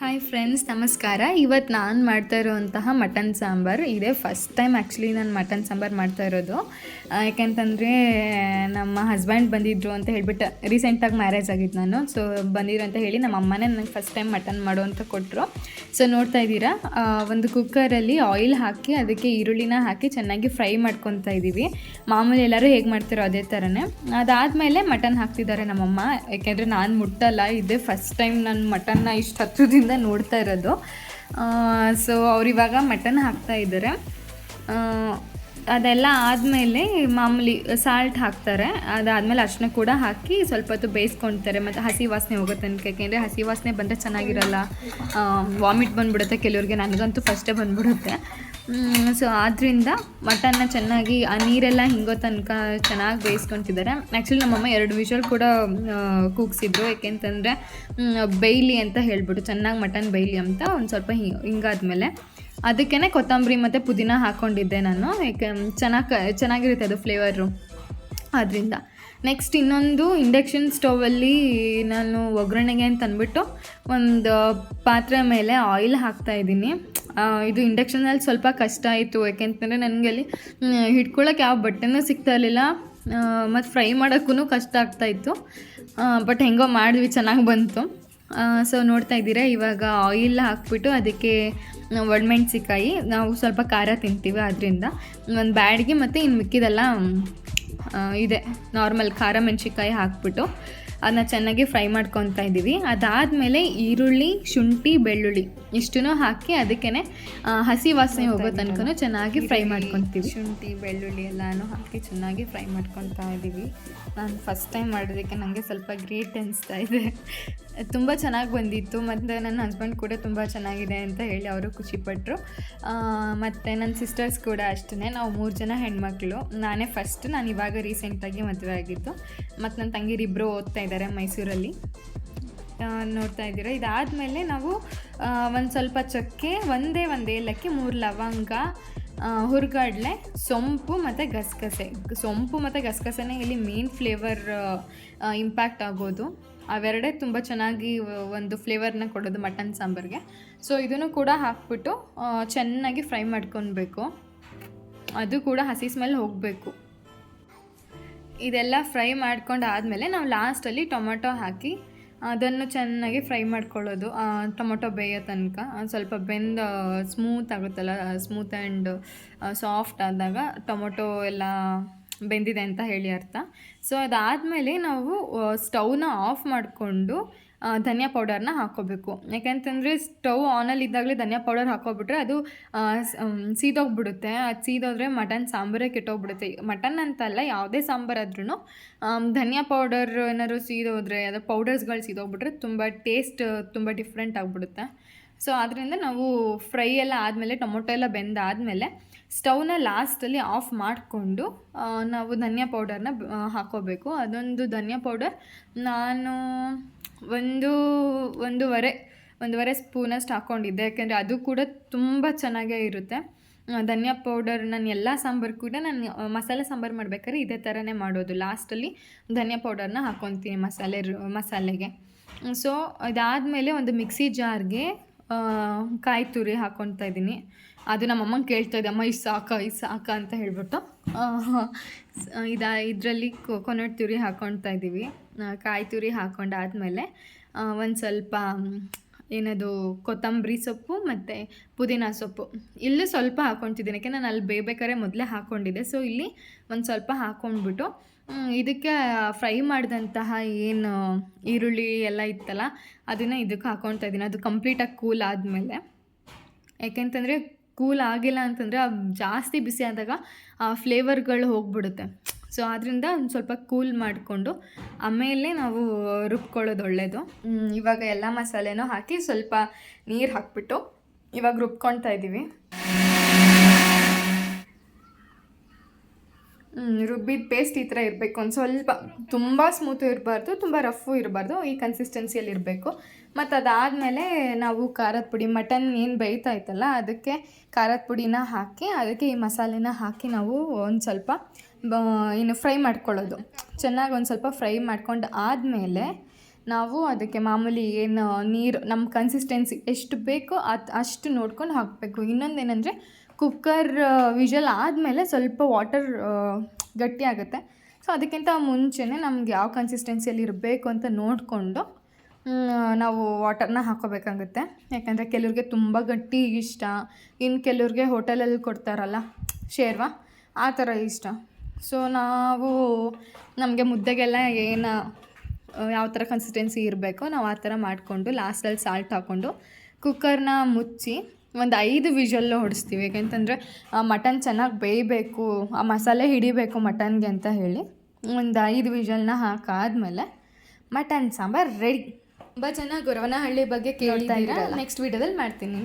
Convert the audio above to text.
Hi friends ನಮಸ್ಕಾರ. ಇವತ್ತು ನಾನು ಮಾಡ್ತಾ ಇರೋವಂತಹ ಮಟನ್ ಸಾಂಬಾರು ಇದೇ. ಫಸ್ಟ್ ಟೈಮ್ ಆ್ಯಕ್ಚುಲಿ ನಾನು ಮಟನ್ ಸಾಂಬಾರು ಮಾಡ್ತಾ ಇರೋದು. ಯಾಕೆಂತಂದರೆ, ನಮ್ಮ ಹಸ್ಬೆಂಡ್ ಬಂದಿದ್ರು ಅಂತ ಹೇಳಿಬಿಟ್ಟು ರೀಸೆಂಟಾಗಿ ಮ್ಯಾರೇಜ್ ಆಗಿದ್ದು ನಾನು. ಸೊ ಬಂದಿದ್ರು ಅಂತ ಹೇಳಿ ನಮ್ಮ ಅಮ್ಮನೇ ನನಗೆ ಫಸ್ಟ್ ಟೈಮ್ ಮಟನ್ ಮಾಡು ಅಂತ ಕೊಟ್ಟರು ಸೊ ನೋಡ್ತಾ ಇದ್ದೀರಾ? ಒಂದು ಕುಕ್ಕರಲ್ಲಿ ಆಯಿಲ್ ಹಾಕಿ ಅದಕ್ಕೆ ಈರುಳ್ಳಿನ ಹಾಕಿ ಚೆನ್ನಾಗಿ ಫ್ರೈ ಮಾಡ್ಕೊತಾ ಇದ್ದೀವಿ ಮಾಮೂಲಿ ಎಲ್ಲರೂ ಹೇಗೆ ಮಾಡ್ತಾರೋ ಅದೇ ಥರನೇ ಅದಾದಮೇಲೆ ಮಟನ್ ಹಾಕ್ತಿದ್ದಾರೆ ನಮ್ಮಮ್ಮ. ಯಾಕೆಂದರೆ ನಾನು ಮುಟ್ಟಲ್ಲ. ಇದೇ ಫಸ್ಟ್ ಟೈಮ್ ನಾನು ಮಟನ್ನ ಇಷ್ಟು ನೋಡ್ತಾ ಇರೋದು. ಸೊ ಅವ್ರಿವಾಗ ಮಟನ್ ಹಾಕ್ತಾ ಇದ್ದಾರೆ. ಅದೆಲ್ಲ ಆದಮೇಲೆ ಮಾಮೂಲಿ ಸಾಲ್ಟ್ ಹಾಕ್ತಾರೆ. ಅದಾದಮೇಲೆ ಅರ್ಶಿನ ಕೂಡ ಹಾಕಿ ಸ್ವಲ್ಪ ಹೊತ್ತು ಬೇಯಿಸ್ಕೊಳ್ತಾರೆ ಮತ್ತು ಹಸಿ ವಾಸನೆ ಹೋಗೋ ತನಕ ಯಾಕೆಂದರೆ ಹಸಿ ವಾಸನೆ ಬಂದರೆ ಚೆನ್ನಾಗಿರಲ್ಲ. ವಾಮಿಟ್ ಬಂದ್ಬಿಡುತ್ತೆ. ಕೆಲವ್ರಿಗೆ ನನಗಂತೂ ಫಸ್ಟೇ ಬಂದ್ಬಿಡುತ್ತೆ. ಸೊ ಆದ್ದರಿಂದ ಮಟನ್ನ ಚೆನ್ನಾಗಿ ಆ ನೀರೆಲ್ಲ ಹಿಂಗೋ ತನಕ ಚೆನ್ನಾಗಿ ಬೇಯಿಸ್ಕೊತಿದ್ದಾರೆ. ಆ್ಯಕ್ಚುಲಿ ನಮ್ಮಮ್ಮ ಎರಡು ವಿಷಲ್ ಕೂಡ ಕೂಗ್ಸಿದ್ರು. ಏಕೆಂತಂದರೆ ಬೇಯ್ಲಿ ಅಂತ ಹೇಳ್ಬಿಟ್ಟು ಚೆನ್ನಾಗಿ ಮಟನ್ ಬೇಯ್ಲಿ ಅಂತ ಒಂದು ಸ್ವಲ್ಪ ಹಿಂಗಾದ್ಮೇಲೆ. ಅದಕ್ಕೇ ಕೊತ್ತಂಬರಿ ಮತ್ತು ಪುದೀನ ಹಾಕ್ಕೊಂಡಿದ್ದೆ ನಾನು. ಏಕೆ ಚೆನ್ನಾಗಿ ಚೆನ್ನಾಗಿರುತ್ತೆ ಅದು ಫ್ಲೇವರು ಆದ್ದರಿಂದ ನೆಕ್ಸ್ಟ್ ಇನ್ನೊಂದು ಇಂಡಕ್ಷನ್ ಸ್ಟೌವಲ್ಲಿ ನಾನು ಒಗ್ಗರಣೆಗೆ ಅಂತ ಅಂದ್ಬಿಟ್ಟು ಒಂದು ಪಾತ್ರೆ ಮೇಲೆ ಆಯಿಲ್ ಹಾಕ್ತಾ ಆ, ಇದು ಇಂಡಕ್ಷನಲ್ಲಿ ಸ್ವಲ್ಪ ಕಷ್ಟ ಆಯಿತು. ಯಾಕೆಂತಂದರೆ ನನಗೆ ಅಲ್ಲಿ ಹಿಡ್ಕೊಳ್ಳೋಕೆ ಯಾವ ಬಟ್ಟೆನೂ ಸಿಗ್ತಾ ಇರಲಿಲ್ಲ. ಮತ್ತು ಫ್ರೈ ಮಾಡೋಕ್ಕೂ ಕಷ್ಟ ಆಗ್ತಾಯಿತ್ತು ಬಟ್ ಹೆಂಗೋ ಮಾಡಿದ್ವಿ, ಚೆನ್ನಾಗಿ ಬಂತು. ಸೊ ನೋಡ್ತಾ ಇದ್ದೀರಾ, ಇವಾಗ ಆಯಿಲ್ ಹಾಕ್ಬಿಟ್ಟು ಅದಕ್ಕೆ ಒಣಮೆಣ್ಸಿಕಾಯಿ ನಾವು ಸ್ವಲ್ಪ ಖಾರ ತಿಂತೀವಿ ಅದರಿಂದ ಒಂದು ಬ್ಯಾಡ್ಗೆ ಮತ್ತು ಇನ್ನು ಮಿಕ್ಕಿದೆಲ್ಲ ಇದೆ. ನಾರ್ಮಲ್ ಖಾರ ಮೆಣಸಿಕಾಯಿ ಹಾಕ್ಬಿಟ್ಟು. ಅದನ್ನ ಚೆನ್ನಾಗಿ ಫ್ರೈ ಮಾಡ್ಕೊತಾ ಇದ್ದೀವಿ. ಅದಾದಮೇಲೆ ಈರುಳ್ಳಿ ಶುಂಠಿ ಬೆಳ್ಳುಳ್ಳಿ ಇಷ್ಟನ್ನು ಹಾಕಿ ಅದಕ್ಕೇ ಹಸಿ ವಾಸನೆ ಹೋಗೋ ತನಕ ಚೆನ್ನಾಗಿ ಫ್ರೈ ಮಾಡ್ಕೊತೀವಿ. ಶುಂಠಿ ಬೆಳ್ಳುಳ್ಳಿ ಎಲ್ಲನೂ ಹಾಕಿ ಚೆನ್ನಾಗಿ ಫ್ರೈ ಮಾಡ್ಕೊತಾ ಇದ್ದೀವಿ. ನಾನು ಫಸ್ಟ್ ಟೈಮ್ ಮಾಡೋದಕ್ಕೆ ನನಗೆ ಸ್ವಲ್ಪ ಗ್ರೇಟ್ ಅನಿಸ್ತಾ ಇದೆ. ತುಂಬ ಚೆನ್ನಾಗಿ ಬಂದಿತ್ತು ಮತ್ತು ನನ್ನ ಹಸ್ಬೆಂಡ್ ಕೂಡ ತುಂಬ ಚೆನ್ನಾಗಿದೆ ಅಂತ ಹೇಳಿ ಅವರು ಖುಷಿಪಟ್ಟರು ಮತ್ತು ನನ್ನ ಸಿಸ್ಟರ್ಸ್ ಕೂಡ ಅಷ್ಟೇ ನಾವು ಮೂರು ಜನ ಹೆಣ್ಮಕ್ಳು. ನಾನೇ ಫಸ್ಟ್ ನಾನು ಇವಾಗ ರೀಸೆಂಟಾಗಿ ಮದುವೆ ಆಗಿತ್ತು ಮತ್ತು ನನ್ನ ತಂಗಿರಿಬ್ಬರು ಓದ್ತಾ ಇದ್ದಾರೆ ಮೈಸೂರಲ್ಲಿ. ನೋಡ್ತಾ ಇದ್ದೀರಾ? ಇದಾದಮೇಲೆ ನಾವು ಒಂದು ಸ್ವಲ್ಪ ಚಕ್ಕೆ, ಒಂದೇ ಒಂದು ಏಲಕ್ಕಿ, ಮೂರು ಲವಂಗ ಹುರ್ಗಡ್ಲೆ, ಸೊಂಪು ಮತ್ತು ಗಸಗಸೆ. ಸೊಂಪು ಮತ್ತು ಗಸಗಸೆನೇ ಇಲ್ಲಿ ಮೇನ್ ಫ್ಲೇವರ್ ಇಂಪ್ಯಾಕ್ಟ್ ಆಗೋದು. ಅವೆರಡೇ ತುಂಬ ಚೆನ್ನಾಗಿ ಒಂದು ಫ್ಲೇವರ್ನ ಕೊಡೋದು ಮಟನ್ ಸಾಂಬಾರಿಗೆ. ಸೊ ಇದನ್ನು ಕೂಡ ಹಾಕ್ಬಿಟ್ಟು ಚೆನ್ನಾಗಿ ಫ್ರೈ ಮಾಡ್ಕೊಬೇಕು ಅದು ಕೂಡ ಹಸಿ ಸ್ಮೆಲ್ ಹೋಗಬೇಕು. ಇದೆಲ್ಲ ಫ್ರೈ ಮಾಡ್ಕೊಂಡು ಆದಮೇಲೆ ನಾವು ಲಾಸ್ಟಲ್ಲಿ ಟೊಮೆಟೊ ಹಾಕಿ ಅದನ್ನು ಚೆನ್ನಾಗಿ ಫ್ರೈ ಮಾಡ್ಕೊಳ್ಳೋದು ಟೊಮೊಟೊ ಬೇಯೋ ತನಕ. ಸ್ವಲ್ಪ ಬೆಂದ ಸ್ಮೂತ್ ಆಗುತ್ತಲ್ಲ ಸ್ಮೂತ್ ಆ್ಯಂಡ್ ಸಾಫ್ಟ್ ಆದಾಗ ಟೊಮೊಟೊ ಎಲ್ಲ ಬೆಂದಿದೆ ಅಂತ ಹೇಳಿ ಅರ್ಥ. ಸೊ ಅದಾದಮೇಲೆ ನಾವು ಸ್ಟವ್ನ ಆಫ್ ಮಾಡಿಕೊಂಡು ಧನಿಯಾ ಪೌಡರ್ನ ಹಾಕೋಬೇಕು ಯಾಕೆಂತಂದರೆ ಸ್ಟವ್ ಆನಲ್ಲಿ ಇದ್ದಾಗಲೇ ಧನಿಯಾ ಪೌಡರ್ ಹಾಕೋಬಿಟ್ರೆ ಅದು ಸೀದೋಗ್ಬಿಡುತ್ತೆ. ಅದು ಸೀದೋದ್ರೆ ಮಟನ್ ಸಾಂಬಾರೇ ಕೆಟ್ಟೋಗ್ಬಿಡುತ್ತೆ. ಮಟನ್ ಅಂತಲ್ಲ ಯಾವುದೇ ಸಾಂಬಾರಾದ್ರೂ ಧನಿಯಾ ಪೌಡರ್ ಏನಾದ್ರು ಸೀದೋದ್ರೆ, ಅದು ಪೌಡರ್ಸ್ಗಳು ಸೀದೋಗ್ಬಿಟ್ರೆ ತುಂಬ ಟೇಸ್ಟ್, ತುಂಬ ಡಿಫ್ರೆಂಟ್ ಆಗಿಬಿಡುತ್ತೆ. ಸೊ ಆದ್ದರಿಂದ ನಾವು ಫ್ರೈ ಎಲ್ಲ ಆದಮೇಲೆ, ಟೊಮೊಟೊ ಎಲ್ಲ ಬೆಂದಾದಮೇಲೆ ಸ್ಟವ್ನ ಲಾಸ್ಟಲ್ಲಿ ಆಫ್ ಮಾಡಿಕೊಂಡು ನಾವು ಧನಿಯಾ ಪೌಡರ್ನ ಹಾಕೋಬೇಕು. ಅದೊಂದು ಧನಿಯಾ ಪೌಡರ್ ನಾನು ಒಂದು, ಒಂದೂವರೆ ಒಂದೂವರೆ ಸ್ಪೂನಷ್ಟು ಹಾಕ್ಕೊಂಡಿದ್ದೆ ಯಾಕೆಂದರೆ ಅದು ಕೂಡ ತುಂಬ ಚೆನ್ನಾಗೇ ಇರುತ್ತೆ. ಧನಿಯಾ ಪೌಡರ್ ನಾನು ಎಲ್ಲ ಸಾಂಬಾರು ಕೂಡ ನಾನು ಮಸಾಲೆ ಸಾಂಬಾರು ಮಾಡ್ಬೇಕಾದ್ರೆ ಇದೇ ಥರನೇ ಮಾಡೋದು. ಲಾಸ್ಟಲ್ಲಿ ಧನಿಯಾ ಪೌಡರ್ನ ಹಾಕ್ಕೊತೀನಿ ಮಸಾಲೆ ಮಸಾಲೆಗೆ. ಸೊ ಇದಾದಮೇಲೆ ಒಂದು ಮಿಕ್ಸಿ ಜಾರ್ಗೆ ಕಾಯಿ ತುರಿ ಹಾಕ್ಕೊತಾ ಇದ್ದೀನಿ. ಅದು ನಮ್ಮಮ್ಮಂಗೆ ಕೇಳ್ತಾ ಇದ್ದೆ ಅಮ್ಮ, ಇಷ್ಟು ಸಾಕ ಇಷ್ಟು ಸಾಕ ಅಂತ ಹೇಳ್ಬಿಟ್ಟು. ಇದ, ಇದರಲ್ಲಿ ಕೊಕೊನಟ್ ತುರಿ ಹಾಕ್ಕೊಳ್ತಾ ಇದ್ದೀವಿ ಕಾಯಿ ತುರಿ ಹಾಕ್ಕೊಂಡಾದ್ಮೇಲೆ ಒಂದು ಸ್ವಲ್ಪ ಏನದು, ಕೊತ್ತಂಬರಿ ಸೊಪ್ಪು ಮತ್ತು ಪುದೀನ ಸೊಪ್ಪು. ಇಲ್ಲೂ ಸ್ವಲ್ಪ ಹಾಕ್ಕೊತಿದ್ದೀನಿ ಯಾಕೆ ನಾನು ಅಲ್ಲಿ ಬೇಯ್ಬೇಕಾದ್ರೆ ಮೊದಲೇ ಹಾಕ್ಕೊಂಡಿದ್ದೆ ಸೊ ಇಲ್ಲಿ ಒಂದು ಸ್ವಲ್ಪ ಹಾಕ್ಕೊಂಡ್ಬಿಟ್ಟು ಇದಕ್ಕೆ ಫ್ರೈ ಮಾಡಿದಂತಹ ಏನು, ಈರುಳ್ಳಿ ಎಲ್ಲ ಇತ್ತಲ್ಲ, ಅದನ್ನು ಇದಕ್ಕೆ ಹಾಕ್ಕೊಳ್ತಾ ಇದ್ದೀನಿ ಅದು ಕಂಪ್ಲೀಟಾಗಿ ಕೂಲ್ ಆದಮೇಲೆ. ಯಾಕೆಂತಂದರೆ ಕೂಲ್ ಆಗಿಲ್ಲ ಅಂತಂದರೆ ಜಾಸ್ತಿ ಬಿಸಿ ಆದಾಗ ಆ ಫ್ಲೇವರ್ಗಳು ಹೋಗ್ಬಿಡುತ್ತೆ. ಸೊ ಆದ್ದರಿಂದ ಒಂದು ಸ್ವಲ್ಪ ಕೂಲ್ ಮಾಡಿಕೊಂಡು ಆಮೇಲೆ ನಾವು ರುಬ್ಕೊಳ್ಳೋದು ಒಳ್ಳೆಯದು ಇವಾಗ ಎಲ್ಲ ಮಸಾಲೆನೂ ಹಾಕಿ ಸ್ವಲ್ಪ ನೀರು ಹಾಕ್ಬಿಟ್ಟು ಇವಾಗ ರುಬ್ಕೊಳ್ತಾ ಇದ್ದೀವಿ ರುಬ್ಬಿದ ಪೇಸ್ಟ್ ಈ ಥರ ಇರಬೇಕು. ಒಂದು ಸ್ವಲ್ಪ ತುಂಬ ಸ್ಮೂತು ಇರಬಾರ್ದು, ತುಂಬ ರಫು ಇರಬಾರ್ದು. ಈ ಕನ್ಸಿಸ್ಟೆನ್ಸಿಯಲ್ಲಿ ಇರಬೇಕು. ಮತ್ತು ಅದಾದಮೇಲೆ ನಾವು ಖಾರದ ಪುಡಿ ಮಟನ್ ಏನು ಬೇಯ್ತಾ ಇತ್ತಲ್ಲ, ಅದಕ್ಕೆ ಖಾರದ ಪುಡಿನ ಹಾಕಿ, ಅದಕ್ಕೆ ಈ ಮಸಾಲೆನ ಹಾಕಿ ನಾವು ಒಂದು ಸ್ವಲ್ಪ ಏನು ಫ್ರೈ ಮಾಡ್ಕೊಳ್ಳೋದು. ಚೆನ್ನಾಗಿ ಒಂದು ಸ್ವಲ್ಪ ಫ್ರೈ ಮಾಡ್ಕೊಂಡು ಆದಮೇಲೆ ನಾವು ಅದಕ್ಕೆ ಮಾಮೂಲಿ ಏನು ನೀರು ನಮ್ಮ ಕನ್ಸಿಸ್ಟೆನ್ಸಿ ಎಷ್ಟು ಬೇಕೋ ಅದು ಅಷ್ಟು ನೋಡ್ಕೊಂಡು ಹಾಕಬೇಕು. ಇನ್ನೊಂದೇನೆಂದರೆ ಕುಕ್ಕರ್ ವಿಷಲ್ ಆದಮೇಲೆ ಸ್ವಲ್ಪ ವಾಟರ್ ಗಟ್ಟಿ ಆಗುತ್ತೆ. ಸೊ ಅದಕ್ಕಿಂತ ಮುಂಚೆನೇ ನಮ್ಗೆ ಯಾವ ಕನ್ಸಿಸ್ಟೆನ್ಸಿಯಲ್ಲಿ ಇರಬೇಕು ಅಂತ ನೋಡಿಕೊಂಡು ನಾವು ವಾಟರ್ನ ಹಾಕೋಬೇಕಾಗುತ್ತೆ ಯಾಕಂದರೆ ಕೆಲವ್ರಿಗೆ ತುಂಬ ಗಟ್ಟಿ ಇಷ್ಟ. ಇನ್ನು ಕೆಲವ್ರಿಗೆ ಹೋಟೆಲಲ್ಲಿ ಕೊಡ್ತಾರಲ್ಲ, ಶೇರ್ವಾ, ಆ ಥರ ಇಷ್ಟ. ಸೊ ನಾವು ನಮಗೆ ಮುದ್ದೆಗೆಲ್ಲ ಏನು ಯಾವ ಥರ ಕನ್ಸಿಸ್ಟೆನ್ಸಿ ಇರಬೇಕೋ ನಾವು ಆ ಥರ ಮಾಡಿಕೊಂಡು ಲಾಸ್ಟಲ್ಲಿ ಸಾಲ್ಟ್ ಹಾಕ್ಕೊಂಡು ಕುಕ್ಕರ್ನ ಮುಚ್ಚಿ ಒಂದು ಐದು ವಿಷಲ್ಲು ಹೊಡಿಸ್ತೀವಿ ಯಾಕೆಂತಂದರೆ ಮಟನ್ ಚೆನ್ನಾಗಿ ಬೇಯಬೇಕು ಆ ಮಸಾಲೆ ಹಿಡಿಬೇಕು ಮಟನ್ಗೆ ಅಂತ ಹೇಳಿ ಒಂದು ಐದು ವಿಷಲ್ನ ಹಾಕಾದ್ಮೇಲೆ ಮಟನ್ ಸಾಂಬಾರು ರೆಡಿ ತುಂಬ ಚೆನ್ನಾಗಿ ಗೊರವನಹಳ್ಳಿ ಬಗ್ಗೆ ಕೇಳ್ತಾ ಇದ್ದೀರಾ ನೆಕ್ಸ್ಟ್ ವೀಡಿಯೋದಲ್ಲಿ ಮಾಡ್ತೀನಿ.